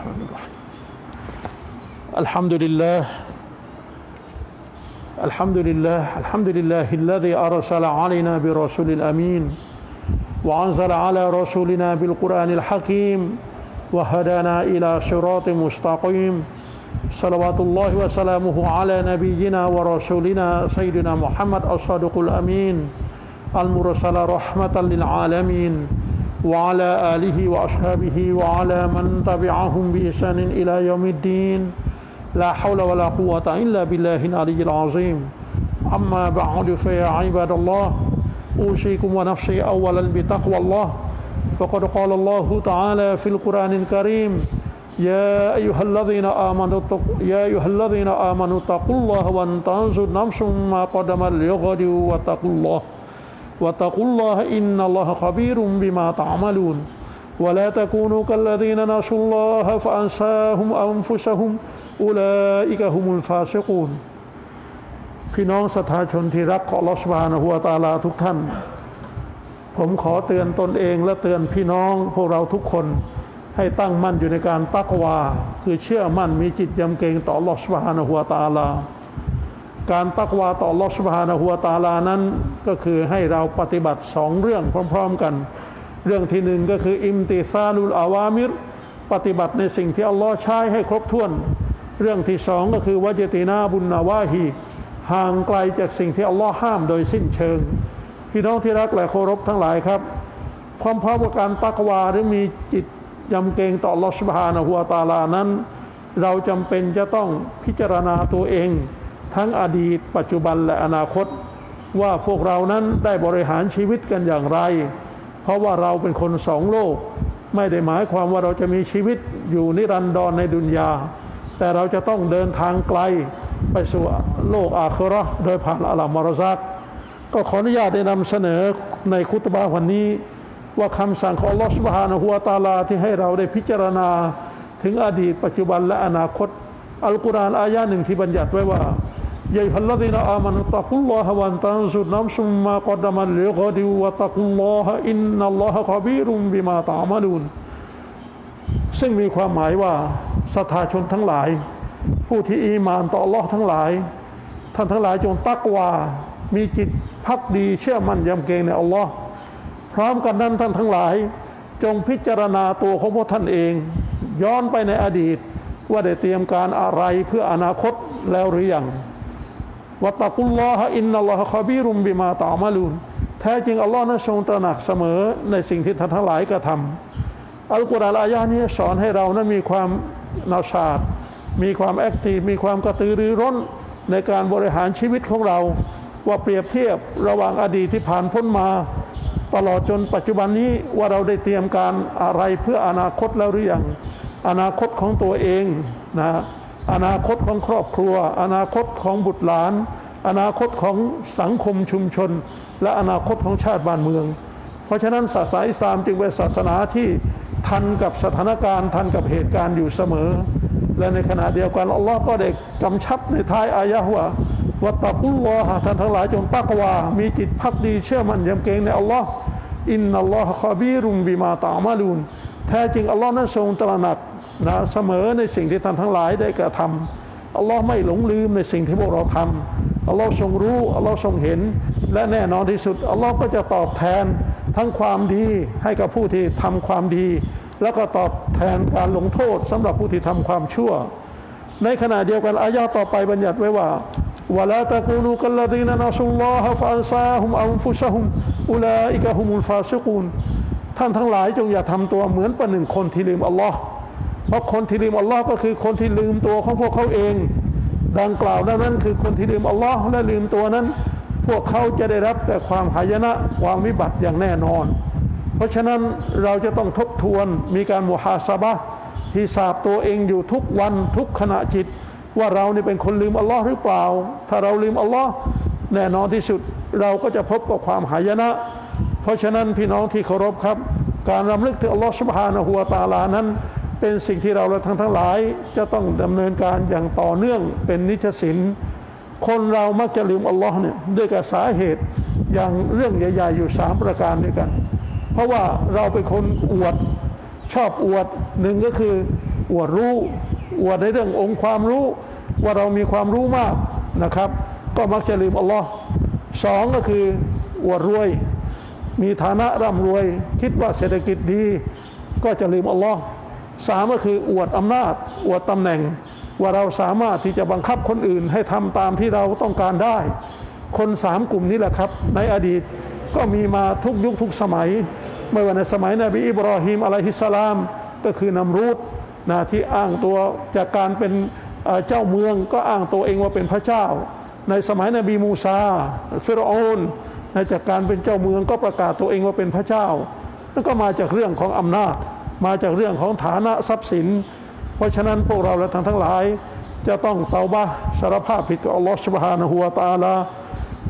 الرحمن الرحيم الحمد لله الحمد لله الحمد لله الذي أرسل علينا برسول الأمين وأنزل على رسولنا بالقرآن الحكيم وهدانا إلى صراط مستقيم. صلوات الله وسلامه على نبينا ورسولنا سيدنا محمد الصادق الأمين المرسل رحمة للعالمين. وعلى آله وأصحابه وعلى من تبعهم بإحسان إلى يوم الدين. لا حول ولا قوة إلا بالله العلي العظيم. أما بعد فيا عباد الله أوصيكم ونفسي أولا بتقوى الله. فقد قال الله تعالى في القرآن الكريم يا أيها الذين آمنوا يا أيها الذين آمنوا اتقوا الله وانتظر نفس ما قدمت لغد واتقوا الله. واتقوا الله إن الله خبير بما تعملون ولا تكونوا كالذين نسوا الله فأنساهم أنفسهم أولئك هم الفاسقون พี่น้องศรัทธาชนที่รักของลอสบานหัวตาลาทุกท่าน ผมขอเตือนตนเองและเตือนพี่น้องพวกเราทุกคนให้ตั้งมั่นอยู่ในการตักวา คือเชื่อมั่นมีจิตยำเกรงต่อลอสบานหัวตาลา การตักวาต่อลอสบานหัวตาลานั้น ก็คือให้เราปฏิบัติสองเรื่องพร้อม ๆกัน เรื่องที่หนึ่งก็คืออิมติซาลุลอาวามิรปฏิบัติในสิ่งที่อัลลอฮ์ใช้ให้ครบถ้วน เรื่องที่สองก็คือวจตินาบุญนาวาฮีห่างไกลจากสิ่งที่อัลลอฮ์ห้ามโดยสิ้นเชิง พี่น้องที่รักและเคารพทั้งหลายครับ ความพร้อมกับการตักวาหรือมีจิตยำเกรงต่อลอสุบฮานะฮัวตาลานั้น เราจำเป็นจะต้องพิจารณาตัวเอง ทั้งอดีต ปัจจุบันและอนาคต ว่าพวกเรานั้นได้บริหารชีวิตกันอย่างไร เพราะว่าเราเป็นคนสองโลก ไม่ได้หมายความว่าเราจะมีชีวิตอยู่นิรันดรในดุนยา แต่เราจะต้องเดินทางไกลไปสู่โลกอาคราโดยผ่านอัลลอฮ์มารซักก็ขออนุญาตได้นำเสนอในคุตบะห์วันนี้ ว่าคำสั่งของลอสบฮานะฮูวตาลาที่ให้เราได้พิจารณาถึงอดีตปัจจุบันและอนาคต อัลกุรอานอายะหนึ่งที่บัญญัติไว้ว่า เยฮัลลดีนอามันุตะกุลลอฮะวันตันสุดน้ำซุมมากอดมันลิกอดิวะตะกุลลอฮะอินนัลลอฮะคบีรุมบิมาตามาลูนซึ่งมีความหมายว่าศรัทธาชนทั้งหลาย ผู้ที่อีมานต่อลลอทั้งหลาย ท่านทั้งหลายจงตักวามีจิตพักดีเชื่อมั่นยำเกรงในอัลลอฮ์พร้อมกันนั้นท่านทั้งหลาย จงพิจารณาตัวของพวกท่านเอง ย้อนไปในอดีต ว่าได้เตรียมการอะไรเพื่ออนาคตแล้วหรือยัง วัตะกุลลอฮะอินนัลลอฮะคอบีรุมบิมาตามาลูนแท้จริงอัลลอฮ์นั้นทรงตระหนักเสมอในสิ่งที่ท่านทั้งหลายกระทำอัลกุรอานอายะนี้สอนให้เรานั้นมีความนาชาดมีความแอคทีฟมีความกระตือรือร้นในการบริหารชีวิตของเรา ว่าเปรียบเทียบระหว่างอดีตที่ผ่านพ้นมา ตลอดจนปัจจุบันนี้ว่าเราได้เตรียมการอะไรเพื่ออนาคตแล้วหรือยังอนาคตของตัวเองนะ อนาคตของครอบครัว อนาคตของบุตรหลาน อนาคตของสังคมชุมชน และอนาคตของชาติบ้านเมือง เพราะฉะนั้นศาสนาอิสลามจึงเป็นศาสนาที่ทันกับสถานการณ์ทันกับเหตุการณ์อยู่เสมอ และในขณะเดียวกันอัลลอฮ์ก็ได้กำชับในท้ายอายะห์ว่าวัตกุลลอฮะท่านทั้งหลายจงตักวา มีจิตพักดีเชื่อมั่นยำเกรงในอัลลอฮ์อินนัลลอฮะคอบีรุมบิมาตามาลูนแท้จริงอัลลอฮ์นั้นทรงตระหนัก นะเสมอในสิ่งที่ท่านทั้งหลายได้กระทำอัลลอฮ์ไม่หลงลืมในสิ่งที่พวกเราทำอัลลอฮ์ทรงรู้อัลลอฮ์ทรงเห็น และแน่นอนที่สุดอัลลอฮ์ก็จะตอบแทนทั้งความดีให้กับผู้ที่ทำความดี แล้วก็ตอบแทนการลงโทษสำหรับผู้ที่ทำความชั่ว ในขณะเดียวกันอายะต่อไปบัญญัติไว้ว่าวะลาตะกูลูกัลลดีนนัสุลลอฮะฟะอันซาฮุมอันฟุซะฮุมอุลาอิกะฮุมุลฟาซิกูนท่านทั้งหลายจงอย่าทำตัวเหมือนประหนึ่งคนที่ลืมอัลลอฮ์ เพราะคนที่ลืมอัลลอฮ์ก็คือคนที่ลืมตัวของพวกเขาเอง ดังกล่าวนั้นคือคนที่ลืมอัลลอฮ์และลืมตัวนั้น พวกเขาจะได้รับแต่ความหายนะความวิบัติอย่างแน่นอน เพราะฉะนั้นเราจะต้องทบทวนมีการมุฮาซาบะที่สาบตัวเองอยู่ทุกวันทุกขณะจิต ว่าเรานี่เป็นคนลืมอัลลอฮ์หรือเปล่า ถ้าเราลืมอัลลอฮ์แน่นอนที่สุดเราก็จะพบกับความหายนะ เพราะฉะนั้นพี่น้องที่เคารพครับ การรำลึกถึงอัลลอฮ์สุบฮานะฮูวตาลานั้น เป็นสิ่งที่เราและทั้งทั้งหลายจะต้องดำเนินการอย่างต่อเนื่องเป็นนิจสินคนเรามักจะลืมอัลลอฮ์เนี่ยด้วยกับสาเหตุอย่างเรื่องใหญ่ ๆ อยู่สามประการด้วยกัน เพราะว่าเราเป็นคนอวดชอบอวดหนึ่งก็คืออวดรู้อวดในเรื่ององค์ความรู้ ว่าเรามีความรู้มากนะครับ ก็มักจะลืมอัลลอฮ์สองก็คืออวดรวย มีฐานะร่ำรวย คิดว่าเศรษฐกิจดี ก็จะลืมอัลลอฮ์ สามก็คืออวดอำนาจ อวดตำแหน่ง ว่าเราสามารถที่จะบังคับคนอื่นให้ทำตามที่เราต้องการได้ คนสามกลุ่มนี้แหละครับ ในอดีตก็มีมาทุกยุคทุกสมัย ไม่ว่าในสมัยนบีอิบราฮิมอะลัยฮิสสลาม ก็คือนำรูดนะที่อ้างตัวจากการเป็นเจ้าเมืองก็อ้างตัวเองว่าเป็นพระเจ้า ในสมัยนบีมูซาฟิรออนในจากการเป็นเจ้าเมืองก็ประกาศตัวเองว่าเป็นพระเจ้านั่นก็มาจากเรื่องของอำนาจ มาจากเรื่องของฐานะทรัพย์สิน เพราะฉะนั้นพวกเราและทั้งทั้งหลาย จะต้องเตาบะสารภาพผิดกับอัลลอฮฺสุบฮานะฮุวาตาลา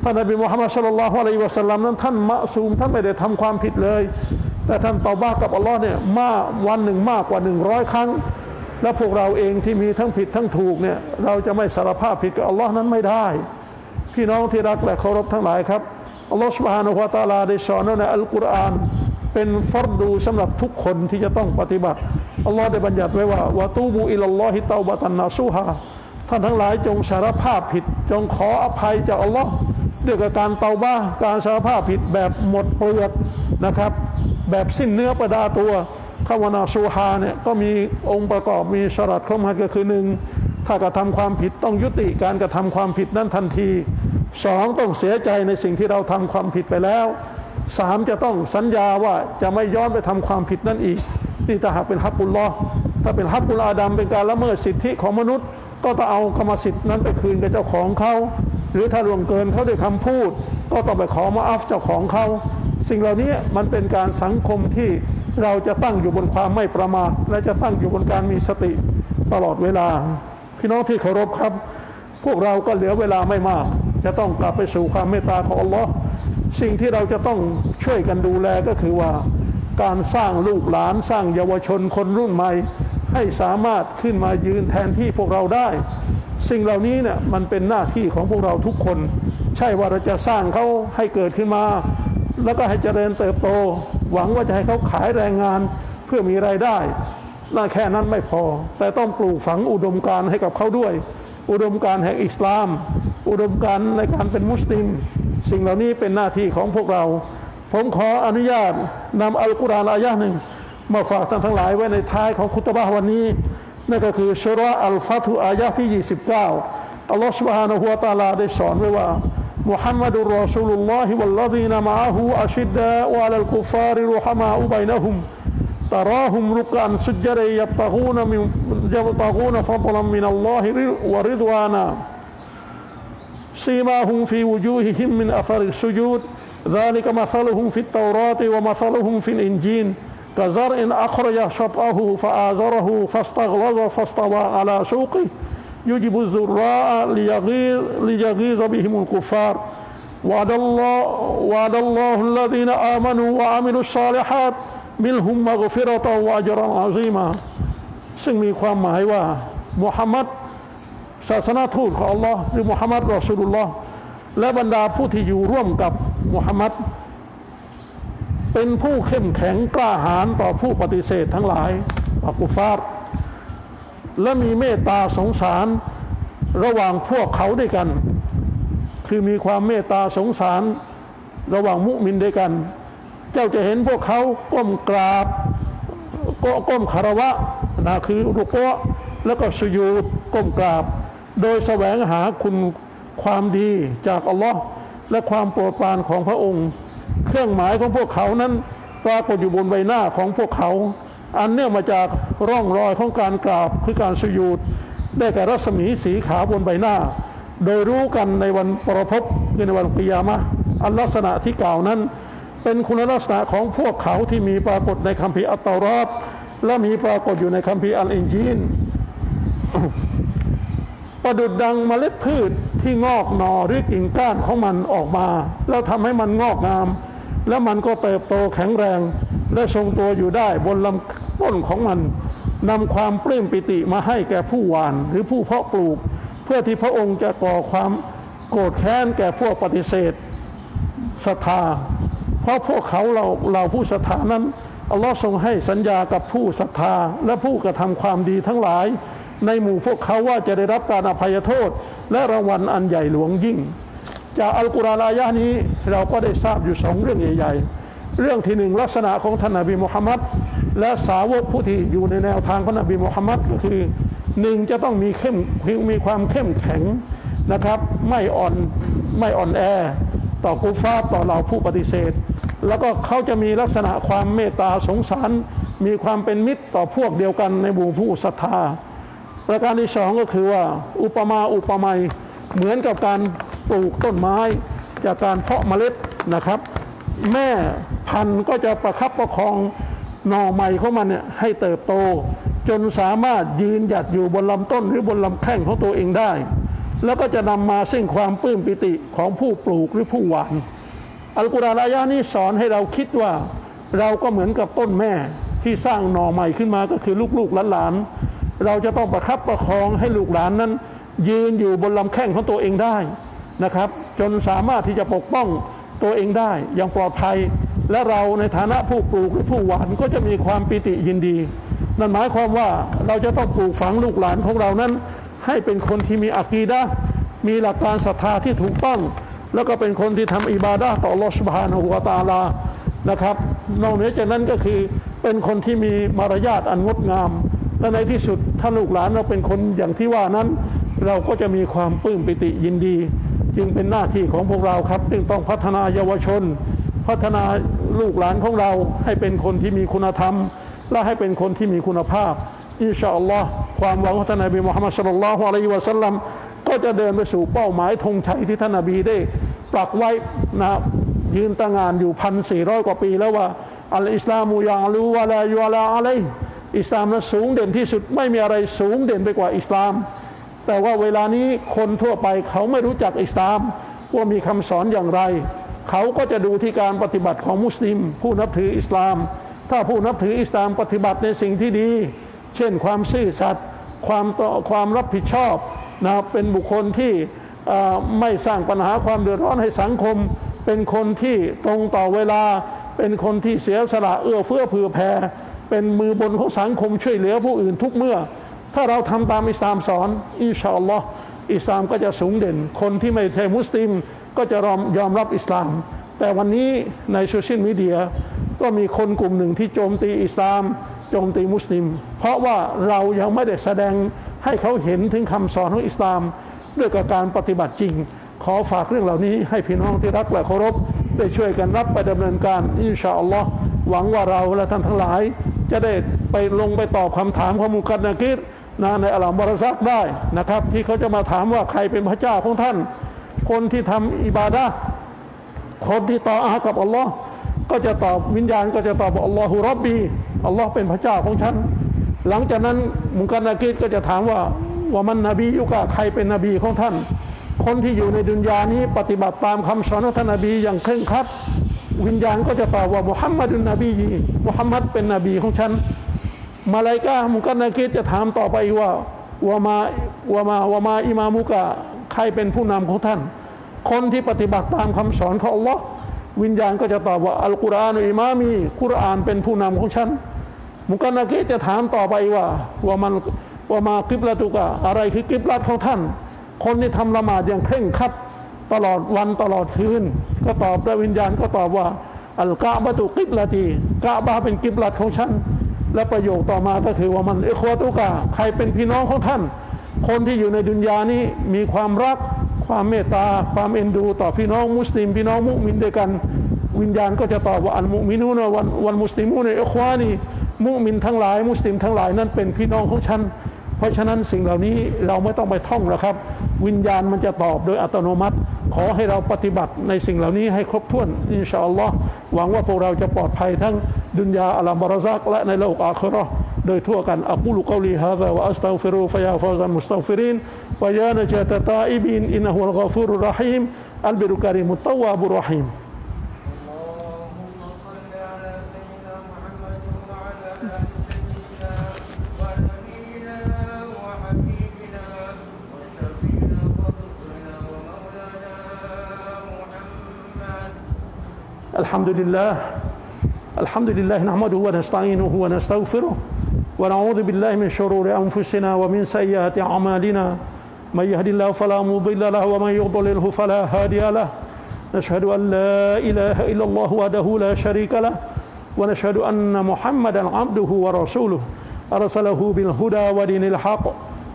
ท่านนบีมุฮัมมัดสุลลัลฮุอะลัยวะสัลลัมนั้นท่านมะซูมท่านไม่ได้ทำความผิดเลย แต่ท่านเตาบะกับอัลลอฮ์เนี่ยมากวันหนึ่งมากกว่าหนึ่งร้อยครั้ง และพวกเราเองที่มีทั้งผิดทั้งถูกเนี่ยเราจะไม่สารภาพผิดกับอัลลอฮ์นั้นไม่ได้ พี่น้องที่รักและเคารพทั้งหลายครับอัลลอฮฺสุบฮานะฮุวาตาลาได้สอนในอัลกุรอาน เป็นฟัรดูสำหรับทุกคนที่จะต้องปฏิบัติอัลลอฮ์ได้บัญญัติไว้ว่าวะตูบูอิลลอฮิเตาบะตันนาซูฮาท่านทั้งหลายจงสารภาพผิด จงขออภัยจากอัลลอฮ์ด้วยกับการเตาบ้าการสารภาพผิดแบบหมดเปลือกนะครับ แบบสิ้นเนื้อประดาตัวคำว่านาซูฮาเนี่ยก็มีองค์ประกอบมีชรัดเข้ามาก็คือหนึ่งถ้ากระทำความผิดต้องยุติการกระทำความผิดนั้นทันทีสองต้องเสียใจในสิ่งที่เราทำความผิดไปแล้ว สามจะต้องสัญญาว่าจะไม่ย้อนไปทำความผิดนั่นอีก นี่ถ้าหากเป็นฮักบุลลอถ้าเป็นฮักบุลอาดัมเป็นการละเมิดสิทธิของมนุษย์ ก็ต้องเอากรรมสิทธิ์นั้นไปคืนกับเจ้าของเขา หรือถ้าล่วงเกินเขาด้วยคำพูด ก็ต้องไปขอมาอัฟเจ้าของเขา สิ่งเหล่านี้มันเป็นการสังคมที่เราจะตั้งอยู่บนความไม่ประมาทและจะตั้งอยู่บนการมีสติตลอดเวลา พี่น้องที่เคารพครับ พวกเราก็เหลือเวลาไม่มาก จะต้องกลับไปสู่ความเมตตาของอัลลอฮ์ สิ่งที่เราจะต้องช่วยกันดูแลก็คือว่า การสร้างลูกหลานสร้างเยาวชนคนรุ่นใหม่ ให้สามารถขึ้นมายืนแทนที่พวกเราได้ สิ่งเหล่านี้เนี่ยมันเป็นหน้าที่ของพวกเราทุกคน ใช่ว่าเราจะสร้างเขาให้เกิดขึ้นมา แล้วก็ให้เจริญเติบโต หวังว่าจะให้เขาขายแรงงานเพื่อมีไรายได้น่าแค่นั้นไม่พอ แต่ต้องปลูกฝังอุดมการณ์ให้กับเขาด้วย อุดมการณ์แห่งอิสลาม อุดมการณ์ในการเป็นมุสลิม สิ่งเหล่านี้เป็นหน้าที่ของพวกเรา ผมขออนุญาตนำอัลกุรอานอายะห์หนึ่ง มาฝากท่านทั้งหลายไว้ในท้ายของคุตบะห์วันนี้ นั่นก็คือสุราะห์อัลฟัตุอายะห์ที่ 29 อัลลอฮฺ سبحانه และ تعالى ได้สอนไว้ว่า มุฮัมมัดุลรอซูลุลลอฮิวัลลดีนมะอะฮูอัชิดดะวะอัลกุฟาริรุฮะมาอุบัยนะฮุม تراهم ركعا سجدا يبتغون من يبتغون فضلا من الله ورضوانا سيماهم في وجوههم من أثر السجود ذلك مثلهم في التوراة ومثلهم في الإنجيل كزرع أخرج شطأه فآزره فاستغلظ فاستوى على سوقه يجب الزراء ليغيظ, ليغيظ بهم الكفار وعد الله وعد الله الذين آمنوا وعملوا الصالحات منهم مغفرة وأجرا عظيما ซึ่งมีความหมายว่ามุฮัมมัด ศาสนาทูตของอัลลอฮ์หรือมุฮัมมัดรอสูลุลลอฮ์และบรรดาผู้ที่อยู่ร่วมกับมุฮัมมัดเป็นผู้เข้มแข็งกล้าหาญต่อผู้ปฏิเสธทั้งหลายอักุฟาร์และมีเมตตาสงสารระหว่างพวกเขาด้วยกัน คือมีความเมตตาสงสารระหว่างมุมินด้วยกัน เจ้าจะเห็นพวกเขาก้มกราบก็ก้มคารวะนะคือรุกวะแล้วก็สุยูดก้มกราบ โดยแสวงหาคุณความดีจากอัลลอฮ์และความโปรดปรานของพระองค์ เครื่องหมายของพวกเขานั้นปรากฏอยู่บนใบหน้าของพวกเขา อันเนื่องมาจากร่องรอยของการกราบคือการสยูดได้แก่รัศมีสีขาวบนใบหน้า โดยรู้กันในวันปรพบคือในวันกิยามะอันลักษณะที่กล่าวนั้น เป็นคุณลักษณะของพวกเขาที่มีปรากฏในคัมภีร์อัตตารอดและมีปรากฏอยู่ในคัมภีร์อัลอินจีน ประดุดดังเมล็ดพืชที่งอกหนอหรือกิ่งก้านของมันออกมา แล้วทำให้มันงอกงาม แล้วมันก็เติบโตแข็งแรง และทรงตัวอยู่ได้บนลำต้นของมันนำความปลื้มปิติมาให้แก่ผู้หวานหรือผู้เพาะปลูก เพื่อที่พระองค์จะก่อความโกรธแค้นแก่พวกปฏิเสธศรัทธา เพราะพวกเขาเราเราผู้ศรัทธานั้นอัลลอฮ์ทรงให้สัญญากับผู้ศรัทธาและผู้กระทำความดีทั้งหลาย ในหมู่พวกเขาว่าจะได้รับการอภัยโทษ และรางวัลอันใหญ่หลวงยิ่ง จากอัลกุรอานอายะนี้เราก็ได้ทราบอยู่สองเรื่องใหญ่ๆ เรื่องที่หนึ่งลักษณะของท่านนบีมุฮัมมัดและสาวกผู้ที่อยู่ในแนวทางของนบีมุฮัมมัดก็คือหนึ่งจะต้องมีเข้มมีความเข้มแข็งนะครับ ไม่อ่อนไม่อ่อนแอ ต่อกุฟาต่อเหล่าผู้ปฏิเสธ แล้วก็เขาจะมีลักษณะความเมตตาสงสาร มีความเป็นมิตรต่อพวกเดียวกันในหมู่ผู้ศรัทธา ประการที่สองก็คือว่าอุปมาอุปไมยเหมือนกับการปลูกต้นไม้ จากการเพาะเมล็ดนะครับ แม่พันธุ์ก็จะประคับประคองหน่อใหม่ของมันเนี่ยให้เติบโต จนสามารถยืนหยัดอยู่บนลำต้นหรือบนลำแข้งของตัวเองได้ แล้วก็จะนำมาซึ่งความปลื้มปิติของผู้ปลูกหรือผู้หวานอัลกุรอานอายะนี้สอนให้เราคิดว่า เราก็เหมือนกับต้นแม่ที่สร้างหน่อใหม่ขึ้นมาก็คือลูกๆหลานๆ เราจะต้องประคับประคองให้ลูกหลานนั้น ยืนอยู่บนลำแข้งของตัวเองได้นะครับ จนสามารถที่จะปกป้องตัวเองได้อย่างปลอดภัย และเราในฐานะผู้ปลูกหรือผู้หวานก็จะมีความปิติยินดี นั่นหมายความว่าเราจะต้องปลูกฝังลูกหลานของเรานั้น ให้เป็นคนที่มีอักีดะมีหลักการศรัทธาที่ถูกต้อง แล้วก็เป็นคนที่ทำอิบาดะต่ออัลอสบานะฮูวตาลานะครับนอกเหนือจากนั้นก็คือเป็นคนที่มีมารยาทอันงดงาม และในที่สุดถ้าลูกหลานเราเป็นคนอย่างที่ว่านั้น เราก็จะมีความปลื้มปิติยินดี จึงเป็นหน้าที่ของพวกเราครับจึงต้องพัฒนาเยาวชน พัฒนาลูกหลานของเราให้เป็นคนที่มีคุณธรรม และให้เป็นคนที่มีคุณภาพอินชาอัลลอฮ์ความหวังของท่านนบีมุฮัมมัดสุลลัลลอฮุอะลัยฮิวะสัลลัมก็จะเดินไปสู่เป้าหมายธงชัยที่ท่านนบีได้ปักไว้นะยืนตั้งงานอยู่พันสี่ร้อยกว่าปีแล้วว่าอัลอิสลามุยาลูวะลายูลาอะลัย อิสลามนั้นสูงเด่นที่สุดไม่มีอะไรสูงเด่นไปกว่าอิสลาม แต่ว่าเวลานี้คนทั่วไปเขาไม่รู้จักอิสลาม ว่ามีคำสอนอย่างไร เขาก็จะดูที่การปฏิบัติของมุสลิม ผู้นับถืออิสลาม ถ้าผู้นับถืออิสลามปฏิบัติในสิ่งที่ดี เช่นความซื่อสัตย์ความต่อความรับผิดชอบนะเป็นบุคคลที่ไม่สร้างปัญหาความเดือดร้อนให้สังคม เป็นคนที่ตรงต่อเวลา เป็นคนที่เสียสละเอื้อเฟื้อเผื่อแผ่ เป็นมือบนของสังคมช่วยเหลือผู้อื่นทุกเมื่อ ถ้าเราทำตามอิสลามสอน อินชาอัลลอฮ์อิสลามก็จะสูงเด่น คนที่ไม่ใช่มุสลิมก็จะยอมยอมรับอิสลาม แต่วันนี้ในโซเชียลมีเดียก็มีคนกลุ่มหนึ่งที่โจมตีอิสลาม โจมตีมุสลิม เพราะว่าเรายังไม่ได้แสดงให้เขาเห็นถึงคำสอนของอิสลามด้วยกับการปฏิบัติจริง ขอฝากเรื่องเหล่านี้ให้พี่น้องที่รักและเคารพได้ช่วยกันรับไปดำเนินการอินชาอัลลอฮ์ หวังว่าเราและท่านทั้งหลาย จะได้ไปลงไปตอบคำถามของมุกัดนากิรนะในอัลลอฮ์บรซักได้นะครับ ที่เขาจะมาถามว่าใครเป็นพระเจ้าของท่าน คนที่ทำอิบาดะคนที่ต่ออากับอัลลอฮ์ก็จะตอบวิญญาณก็จะตอบว่าอัลลอฮุรับบีอัลลอฮ์เป็นพระเจ้าของฉัน หลังจากนั้นมุกันนากิดก็จะถามว่าว่ามันนบียุกะใครเป็นนบีของท่าน คนที่อยู่ในดุนยานี้ปฏิบัติตามคำสอนของท่านนบีอย่างเคร่งครัด วิญญาณก็จะตอบว่ามุฮัมมัดุนนบีมุฮัมมัดเป็นนบีของฉันมาลายกามุกันนากิดจะถามต่อไปว่าวามาวามาวามาอิมามุกะใครเป็นผู้นำของท่าน คนที่ปฏิบัติตามคำสอนของอัลลอฮ์วิญญาณก็จะตอบว่าอัลกุรอานอิมามีกุรอานเป็นผู้นำของฉัน มุกันนากิจะถามต่อไปว่าวามันวามากิบละตุกะอะไรคือกิบลัดของท่าน คนที่ทำละหมาดอย่างเคร่งครัด ตลอดวันตลอดคืน ก็ตอบและวิญญาณก็ตอบว่า อัลกะบะตุกิบละตีกะบาเป็นกิบลัดของฉัน และประโยคต่อมาก็คือว่ามันเอควาตุกะใครเป็นพี่น้องของท่าน คนที่อยู่ในดุนยานี้มีความรัก ความเมตตา ความเอ็นดู ต่อพี่น้องมุสลิม พี่น้องมุมินด้วยกัน วิญญาณก็จะตอบว่าอันมุมินูนวันวันมุสลิมูนเอควานีมุมินทั้งหลาย มุสลิมทั้งหลายนั้นเป็นพี่น้องของฉันเพราะฉะนั้นสิ่งเหล่านี้เราไม่ต้องไปท่องนะครับ วิญญาณมันจะตอบโดยอัตโนมัติ ขอให้เราปฏิบัติในสิ่งเหล่านี้ให้ครบถ้วน อินชาอัลลอฮ์หวังว่าพวกเราจะปลอดภัยทั้งดุนยาอัลลอฮ์บารซักและในโลกอาคราโดยทั่วกันอักูลุกอลีฮะซาวะอัสตัฟิรูฟยาฟาซันมุสตัฟิรินวะยานะจาตตาอิบินอินนะฮุลกอฟูรุรรหีมอัลบิรุกะริมุตตวาบุรรหีม الحمد لله الحمد لله نحمده ونستعينه ونستغفره ونعوذ بالله من شرور أنفسنا ومن سيئات أعمالنا. من يهد الله فلا مضل له ومن يضلله فلا هادي له. نشهد أن لا إله إلا الله وحده لا شريك له ونشهد أن محمدا عبده ورسوله. أرسله بالهدى ودين الحق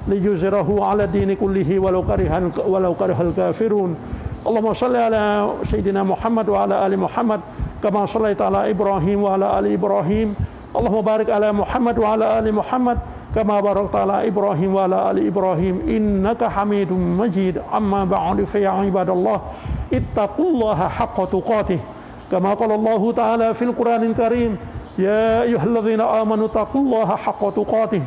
ليجزره على الدين كله ولو كره ولو كره الكافرون. اللهم صل على سيدنا محمد وعلى آل محمد كما صليت على إبراهيم وعلى آل إبراهيم. اللهم بارك على محمد وعلى آل محمد كما باركت على إبراهيم وعلى آل إبراهيم. إنك حميد مجيد. أما بعد فيا عباد الله اتقوا الله حق تقاته. كما قال الله تعالى في القرآن الكريم يا أيها الذين آمنوا اتقوا الله حق تقاته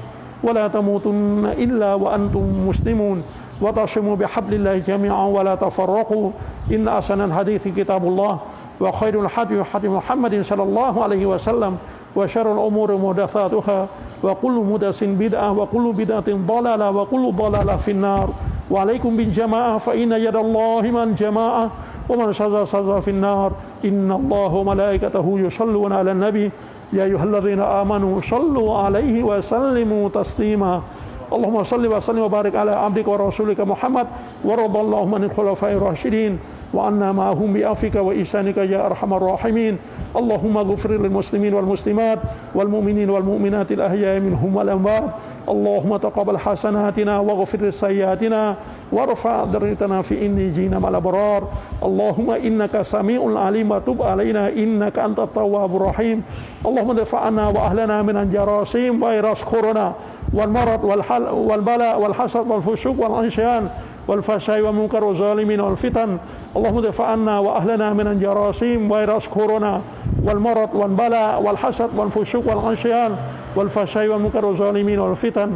ولا تموتن إلا وأنتم مسلمون. وتصموا بحبل الله جميعا ولا تفرقوا. إن أحسن الحديث كتاب الله وخير الحديث حديث محمد صلى الله عليه وسلم وشر الأمور محدثاتها وكل محدث بدعة وكل بدعة ضلالة وكل ضلالة في النار. وعليكم بالجماعة فإن يد الله من جماعة ومن شذا شذا في النار. إن الله وملائكته يصلون على النبي. يا أيها الذين آمنوا صلوا عليه وسلموا تسليما. اللهم صل وسلم وبارك على عبدك ورسولك محمد ورضى اللهم عن الخلفاء الراشدين وعنا معهم بعفوك وإحسانك يا أرحم الراحمين. اللهم اغفر للمسلمين والمسلمات والمؤمنين والمؤمنات الأحياء منهم والأموات. اللهم تقبل حسناتنا واغفر سيئاتنا وارفع درجتنا في إنجينا مع الأبرار. اللهم إنك سميع عليم وتب علينا إنك أنت التواب الرحيم. اللهم دفع عنا وأهلنا من الجراثيم فيروس كورونا. والمرض والحل والبلاء والحسد والفسوق والعصيان والفحشاء والمنكر والظالمين والفتن. اللهم دفع عنا وأهلنا من الجراثيم فيروس كورونا والمرض والبلاء والحسد والفسوق والعصيان والفحشاء والمنكر والظالمين والفتن.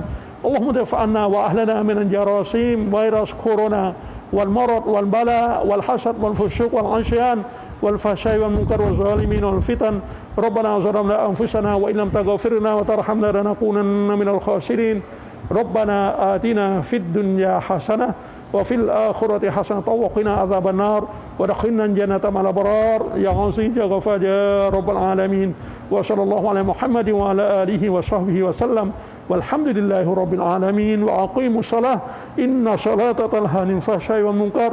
اللهم دفع عنا وأهلنا من الجراثيم فيروس كورونا والمرض والبلاء والحسد والفسوق والعصيان والفحشاء والمنكر والظالمين والفتن. ربنا ظلمنا أنفسنا وإن لم تغفر لنا وترحمنا لنكونن من الخاسرين. ربنا آتنا في الدنيا حسنة وفي الآخرة حسنة وقنا عذاب النار. ودخلنا الجنة مع الأبرار. يا عزيز يا غفار يا رب العالمين. وصلى الله على محمد وعلى آله وصحبه وسلم. والحمد لله رب العالمين. وأقيموا الصلاة. إن صلاة تنهى عن الفحشاء والمنكر.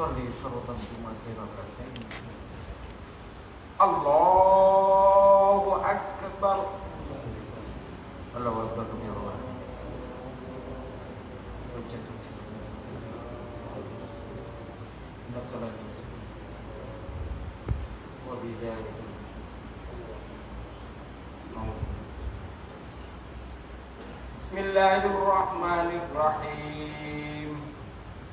صلي فرضا بمنزلة الله أكبر الله أكبر يا رب حجة إن الصلاة وبذلك بسم الله الرحمن الرحيم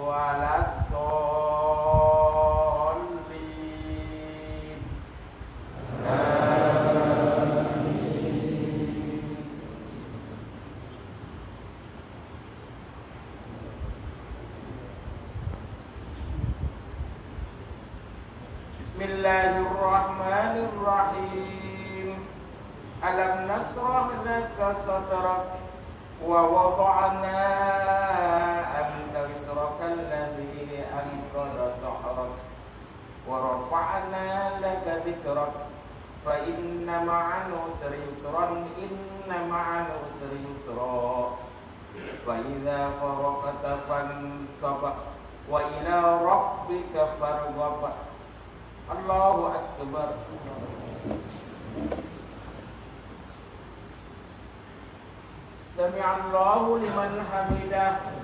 ولا الضالين بسم الله الرحمن الرحيم ألم نشرح لك صدرك ووضعنا وزرك الذي أنقض ظهرك ورفعنا لك ذكرك فإن مع العسر يسرا إن مع العسر يسرا. فإذا فرغت فانصب وإلى ربك فارغب. الله أكبر. سمع الله لمن حمده.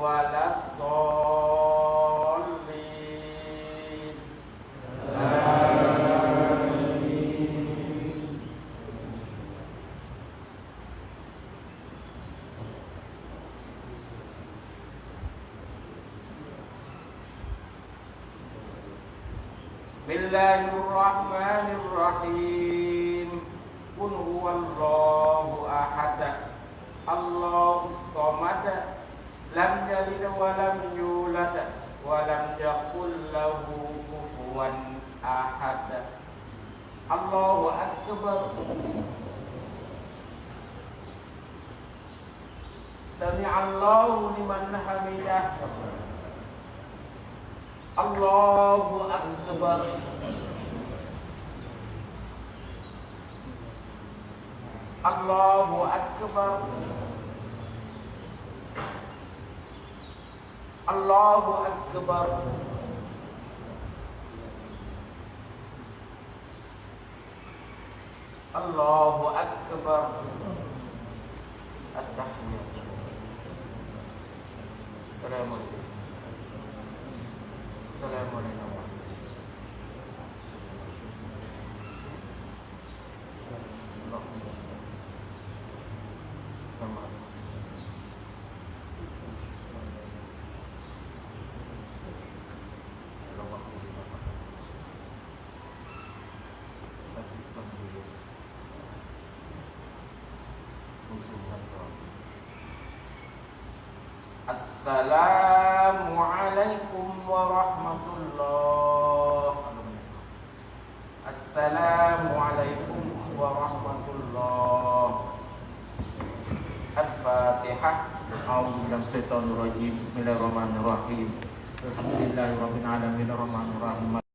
ولا الضالين. بسم الله الرحمن الرحيم. walam yulad walam yakul lahu kufuwan ahad. Allahu akbar. Sami Allahu liman hamidah. Allahu akbar. Allahu akbar. الله أكبر. الله أكبر. التحية. السلام عليكم. السلام عليكم. Assalamualaikum warahmatullahi. Assalamualaikum warahmatullahi wabarakatuh. Al-Fatihah. Alhamdulillah setan rajim. Bismillahirrahmanirrahim. Alhamdulillahirabbil alamin. Arrahmanirrahim.